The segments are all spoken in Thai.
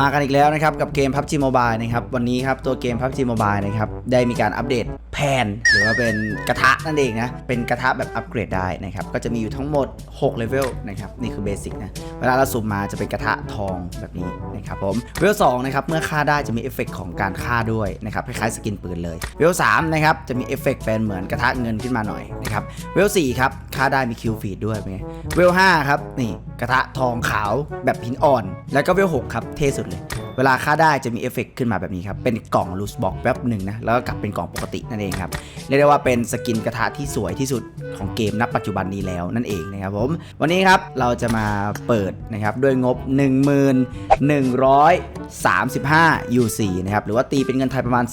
มากันอีกแล้วนะครับกับเกม PUBG Mobile นะครับวันนี้ครับตัวเกม PUBG Mobile นะครับได้มีการอัปเดตแพนหรือว่าเป็นกระทะนั่นเองนะ เป็นกระทะแบบอัปเกรดได้นะครับ ก็จะมีอยู่ทั้งหมด6เลเวลนะครับ นี่คือเบสิกนะ เวลาเราสุ่มมาจะเป็นกระทะทองแบบนี้นะครับผมเลเวล2นะครับ เมื่อฆ่าได้จะมีเอฟเฟกต์ของการฆ่าด้วยนะครับ คล้ายๆสกินปืนเลยเลเวล3นะครับ จะมีเอฟเฟกต์เป็นเหมือนกระทะเงินขึ้นมาหน่อยนะครับเลเวล4ครับ ฆ่าได้มีคิวฟีดด้วยเป็นไงเลเวล5ครับ นี่กระทะทองขาวแบบหินอ่อน แล้วก็เลเวล6ครับ เท่สุดเลย เวลาฆ่าได้จะมีเอฟเฟกต์ขึ้นมาแบบนี้ครับ เป็นกล่องลูสบ็อกแป๊บหนึ่งนะ แล้วก็กลับเป็นกล่องปกตินั่นเองครับ เรียกได้ว่าเป็นสกินกระทะที่สวยที่สุดของเกมณปัจจุบันนี้แล้วนั่นเองนะครับผม วันนี้ครับเราจะมาเปิดนะครับด้วยงบ 1135 UC นะครับหรือว่าตีเป็นเงินไทยประมาณ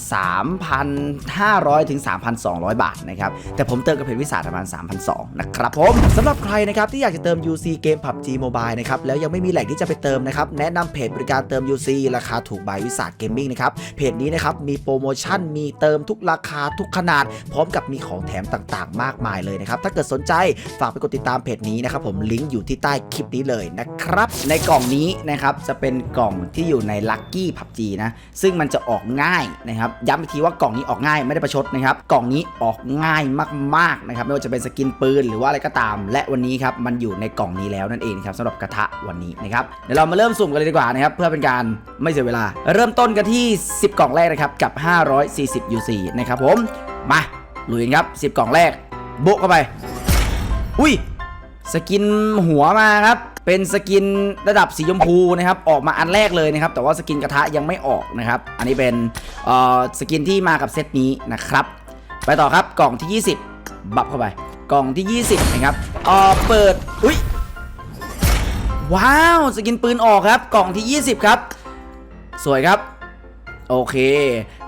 3,500 ถึง 3,200 บาทนะครับแต่ผมเติมกับเพจวิสาประมาณ 3,200นะครับผมสำหรับใครนะครับที่อยากจะเติม UC เกม PUBG Mobile นะครับแล้วยังไม่มีแหล่งที่จะไปเติมนะครับแนะนำเพจบริการเติม UC ราคาถูกบายวิสาเกมมิ่งนะครับเพจนี้นะครับมีโปรโมชั่นมีเติมทุกราคาทุกขนาด พร้อมกับมีของแถมต่างๆ มากมายเลยนะครับถ้าเกิดสนใจฝากไปกดติดตามเพจนี้นะครับผมลิงก์อยู่ที่ใต้คลิปนี้เลยนะครับในกล่องนี้นะครับจะเป็นกล่องที่อยู่ใน Lucky PUBG นะซึ่งมันจะออกง่ายนะครับย้ำอีกทีว่ากล่องนี้ออกง่ายไม่ได้ประชดนะครับกล่องนี้ออกง่ายมากๆนะครับไม่ว่าจะเป็นสกินปืนหรือว่าอะไรก็ตาม และวันนี้ครับมันอยู่ในกล่องนี้แล้วนั่นเองครับสำหรับกระทะวันนี้นะครับเดี๋ยวเรามาเริ่มสุ่มกันเลยดีกว่านะครับเพื่อเป็นการไม่เสียเวลา เริ่มต้นกันที่ 10 กล่องแรกนะครับ กับ 540 UC นะครับผม มาลุยครับ 10 กล่องแรก โบะเข้าไป อุ้ย สกินหัวมาครับ เป็นสกินระดับสีชมพูนะครับ ออกมาอันแรกเลยนะครับ แต่ว่าสกินกระทะยังไม่ออกนะครับ อันนี้เป็นเอ่อสกินที่มากับเซตนี้นะครับ ไปต่อครับ กล่องที่ 20 บับเข้าไป กล่องที่ 20 นะครับเอ่อเปิด อุ้ยว้าว สกินปืนออกครับ กล่องที่ 20 ครับ สวยครับ โอเค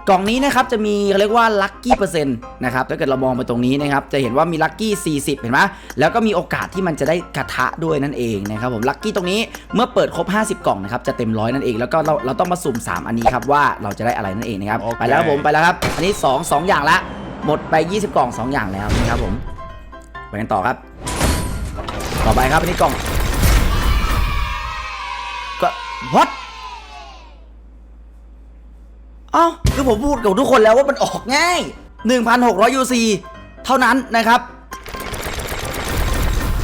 กล่องนี้นะครับจะมีเขาเรียกว่าลัคกี้เปอร์เซ็นต์นะครับถ้าเกิดเรามองไปตรงนี้นะครับ จะเห็นว่ามีลัคกี้40 เห็นไหมแล้วก็มีโอกาสที่มันจะได้กระทะด้วยนั่นเองนะครับผมลัคกี้ตรงนี้เมื่อเปิดครบ 50 กล่องนะครับจะเต็มร้อยนั่นเองแล้วก็เราเราต้องมาสุ่ม 3 อันนี้ครับว่าเราจะได้อะไรนั่นเองนะครับโอเคไปแล้วครับผมไปแล้วครับ อันนี้ 2 2 อย่างละ หมดไป 20 กล่อง 2 อย่างแล้วนะครับผมไปกันต่อครับ ต่อไปครับอันนี้กล่องก็ what เอ้าคือผมพูดกับทุกคนแล้วว่ามันออกง่าย 1,600 UC เท่านั้นนะครับ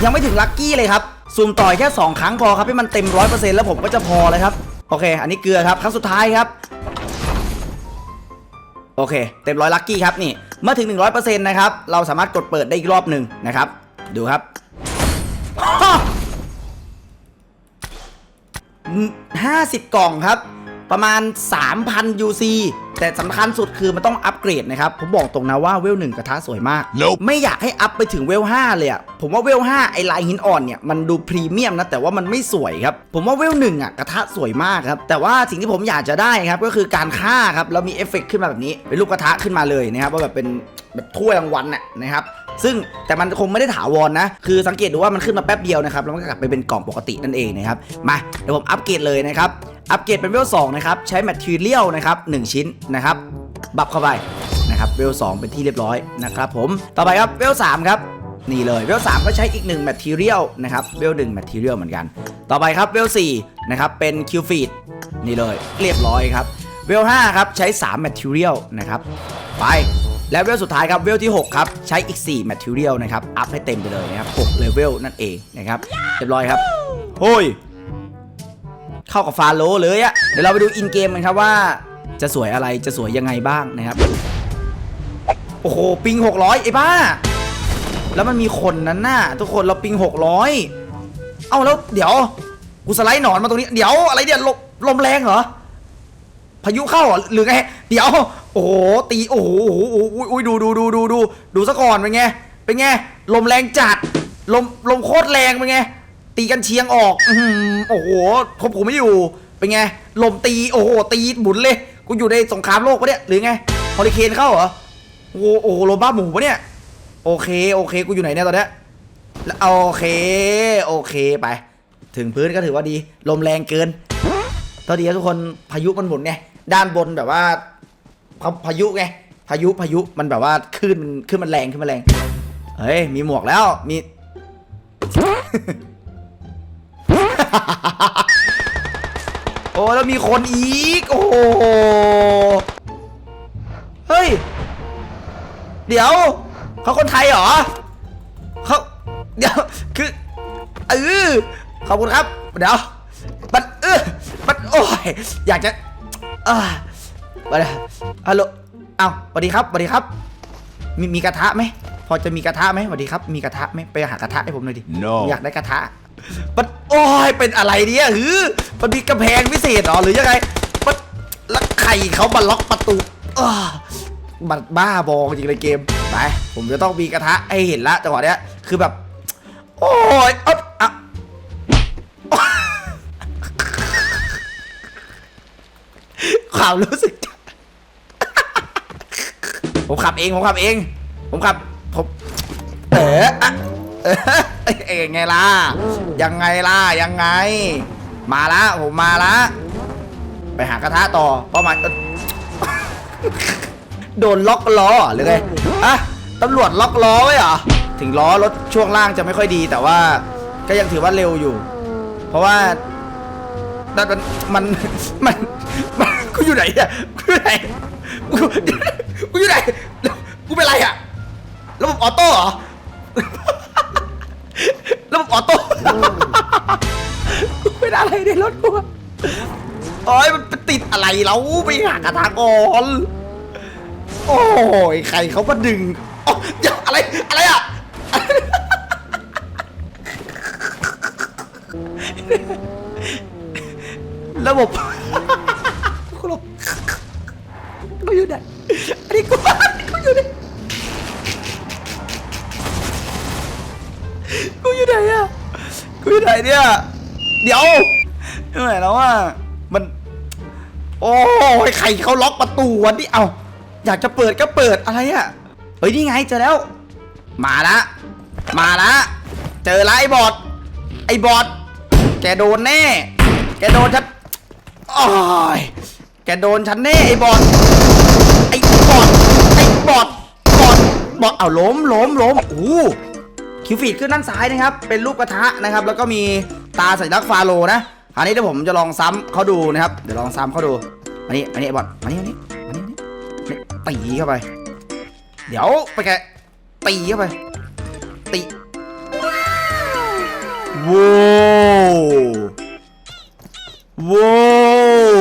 ยังไม่ถึงลัคกี้เลยครับซูมต่อยแค่ 2 ครั้งพอครับให้มันเต็ม 100%แล้วผมก็จะพอเลยครับ โอเค อันนี้เกลือครับครั้งสุดท้ายครับ โอเค เต็มร้อยลัคกี้ครับนี่เมื่อถึง 100%นะครับเราสามารถกดเปิดได้อีกรอบหนึ่งนะครับ ดูครับ50 กล่องครับ ประมาณ 3,000 UC แต่สำคัญสุดคือมันต้องอัปเกรดนะครับ ผมบอกตรงนะว่าเวลหนึ่งกระทะสวยมาก Nope ไม่อยากให้อัพไปถึงเวล5เลยอะผมว่าเวล5ไอลายหินอ่อนเนี่ยมันดูพรีเมียมนะแต่ว่ามันไม่สวยครับ ผมว่าเวลหนึ่งอะกระทะสวยมากครับ แต่ว่าสิ่งที่ผมอยากจะได้ครับก็คือการฆ่าครับแล้วมีเอฟเฟกต์ขึ้นมาแบบนี้ เป็นรูปกระทะขึ้นมาเลยนะครับว่าแบบเป็นแบบถ้วยรางวัลน่ะนะครับซึ่งแต่มันคงไม่ได้ถาวรนะ คือสังเกตดูว่ามันขึ้นมาแป๊บเดียวนะครับ แล้วมันก็กลับไปเป็นกล่องปกตินั่นเองนะครับ มาเดี๋ยวผมอัปเกรดเลยนะครับ อัปเกรดเป็นเวล2นะครับ ใช้แมทเทียลนะครับ1ชิ้นนะครับ บับเข้าไปนะครับเวล2เป็นที่เรียบร้อยนะครับผม ต่อไปครับเวล3ครับนี่เลยเวล3ก็ใช้อีก1 Material นะครับเวล1 Material เหมือนกัน ต่อไปครับเวล4นะครับเป็น Q Feed นี่เลยเรียบร้อยครับเวล5ครับใช้3 Material นะครับไปและเวลสุดท้ายครับเวลที่ 6 ครับ ใช้อีก 4 Material นะครับ อัพให้เต็มไปเลยนะครับ6เลเวลนั่นเองนะครับ เรียบร้อยครับโอ้ย เข้ากับฟาโลเลยอะเดี๋ยวเราไปดูอินเกมกันครับว่า จะสวยอะไรจะสวยยังไงบ้างนะครับ โอ้โหปิง 600 ไอ้บ้า แล้วมันมีคนนั้นน่ะ ทุกคนเราปิง 600 เอ้าแล้วเดี๋ยว กูสไลด์หนอนมาตรงนี้ เดี๋ยวอะไรเนี่ยลมลมแรงเหรอ พายุเข้าเหรอหรือไง เดี๋ยว โอ้โหตีโอ้โหโอ้โหโอ้โหอุ้ยดูดูดูดูดูดูซะก่อนเป็นไงเป็นไงลมแรงจัดลมลมโคตรแรงเป็นไง ตีกันเชียงออกอือหือโอ้โหคบผมไม่อยู่ เป็นไง ลมตี โอ้โห ตีหมุนเลย กูอยู่ในสงครามโลกปะเนี่ย หรือไงฮอริเคนเข้าเหรอ โอ้โหโอ้โหลมบ้าหมูปะเนี่ย โอเค โอเค กูอยู่ไหนเนี่ยตอนเนี้ยแล้วโอเค โอเค ไป ถึงพื้นก็ถือว่าดี ลมแรงเกินตอนดีครับทุกคนพายุมันหมุนไง ด้านบนแบบว่าพาพายุไง พายุ พายุ มันแบบว่าขึ้นมันขึ้นมันแรงขึ้นมันแรง เฮ้ย มีหมวกแล้ว มี โอ้แล้วมีคนอีก โอ้โหเฮ้ย เดี๋ยว เขาคนไทยเหรอเขาเดี๋ยว คือเออขอบคุณครับ เดี๋ยวมันเออมันโอ้ย อยากจะอ่ามาเลยฮัลโหลเอ้าสวัสดีครับสวัสดีครับ มีมีกระทะไหมพอจะมีกระทะไหมสวัสดีครับ มีกระทะไหมไปหากระทะให้ผมหน่อยดิ No ผมอยากได้กระทะ มันโอ้ยเป็นอะไรเนี่ยหือมันมีกระแพงพิเศษเหรอหรือยังไงมันแล้วใครเขามาล็อกประตูอ้าบัดบ้าบอจริงเลยเกมไปผมจะต้องมีกระทะให้เห็นละจังหวะเนี้ยคือแบบ โอ้ยอ๊ะอะความรู้สึก ผมขับเอง ผมขับเอง ผมขับผมเอออเออไงล่ะ ยังไงล่ะยังไง มาละผมมาละไปหากระทะต่อเป้าหมายเอ้อโดนล็อกล้อเหรือไงอะตำรวจล็อกล้อไว้เหรอถึงล้อรถช่วงล่างจะไม่ค่อยดี แต่ว่าก็ยังถือว่าเร็วอยู่ เพราะว่ามันมันมันมันกูอยู่ไหนอะกูอยู่ไหนกูกูอยู่ไหนกูเป็นไรอะระบบออโต้เหรอ ระบบออโต้กูเป็นอะไรในรถกูอะโอ้ยมันติดอะไรเราไปหากระทะก่อนโอ้ยใครเขามาดึงอ๋อเดี๋ยวอะไรอะไรอะระบบกูหลบกูอยู่ไหนอันนี้กูกูอยู่ไหน อยู่ไหนอะกูอยู่ไหนเนี่ย เดี๋ยวไม่ไหวแล้วอะมัน โอ้ยใครเขาล็อกประตูวันนี้เอาอยากจะเปิดก็เปิดอะไรอะเฮ้ยนี่ไงเจอแล้ว มาละ มาละ เจอละไอ้บอดไอ้บอดแกโดนแน่ แกโดนฉันโอ้ยแกโดนฉันแน่ไอ้บอดไอ้บอดไอ้บอดบอดบอดเอาล้มล้มล้มโอ้ คิวฟีดขึ้นด้านซ้ายนะครับ เป็นรูปกระทะนะครับ แล้วก็มีตาสัญลักษณ์ฟาโลนะอันนี้เดี๋ยวผมจะลองซ้ำเขาดูนะครับ เดี๋ยวลองซ้ำเขาดูอันนี้อันนี้บอดอันนี้อันนี้อันนี้อันนี้ตีเข้าไป เดี๋ยวไปแกตีเข้าไป ตีว้าวว้าว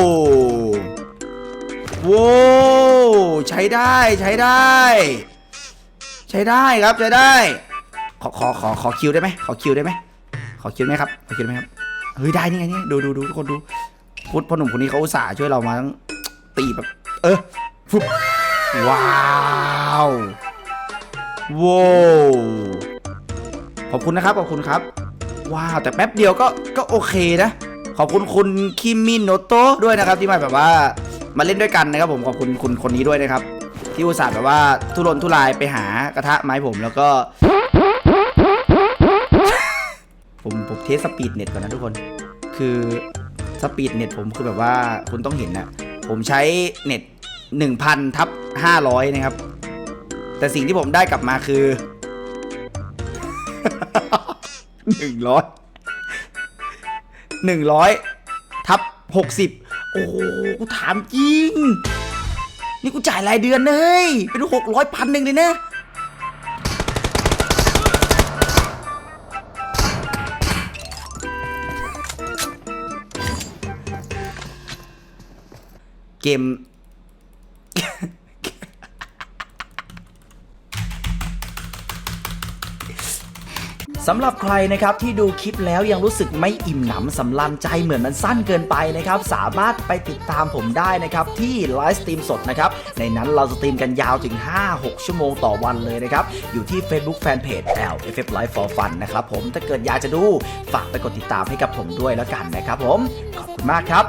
ว้าวใช้ได้ใช้ได้ ใช้ได้ครับใช้ได้ ขอขอขอขอคิวได้ไหมขอคิวได้ไหมขอคิวไหมครับขอคิวไหมครับเฮ้ยได้นี่ไงนี่ดูดูดูทุกคนดูพุทธพ่อหนุ่มคนนี้เขาอุตส่าห์ช่วยเรามาตีแบบ เออฟึบว้าวว้าวขอบคุณนะครับขอบคุณครับ ว้าว แต่แป๊บเดียวก็ก็โอเคนะ ขอบคุณคุณคิมินโนโตะด้วยนะครับ ที่มาแบบว่ามาเล่นด้วยกันนะครับผมขอบคุณคุณคนนี้ด้วยนะครับ ที่อุตส่าห์แบบว่าทุรนทุรายไปหากระทะไม้ผมแล้วก็ ผมผมเทสสปีดเน็ตก่อนนะทุกคน คือสปีดเน็ตผมคือแบบว่าคุณต้องเห็นนะผมใช้เน็ต1,000ทับ500 นะครับ แต่สิ่งที่ผมได้กลับมาคือหนึ่งร้อยหนึ่งร้อยทับหกสิบโอ้โหกูถามจริง นี่กูจ่ายรายเดือนเลยเป็นหกร้อยพันหนึ่งเลยนะ กม สำหรับใครนะครับที่ดูคลิปแล้วยังรู้สึกไม่อิ่มหนำสำลันใจเหมือนมันสั้นเกินไปนะครับ สามารถไปติดตามผมได้นะครับ ที่ไลฟ์สตรีมสดนะครับ ในนั้นเราสตรีมกันยาวถึง 5-6 ชั่วโมงต่อวันเลยนะครับ อยู่ที่ Facebook Fanpage LFF Live for Fun นะครับผมถ้าเกิดอยากจะดู ฝากไปกดติดตามให้กับผมด้วยแล้วกันนะครับผม ขอบคุณมากครับ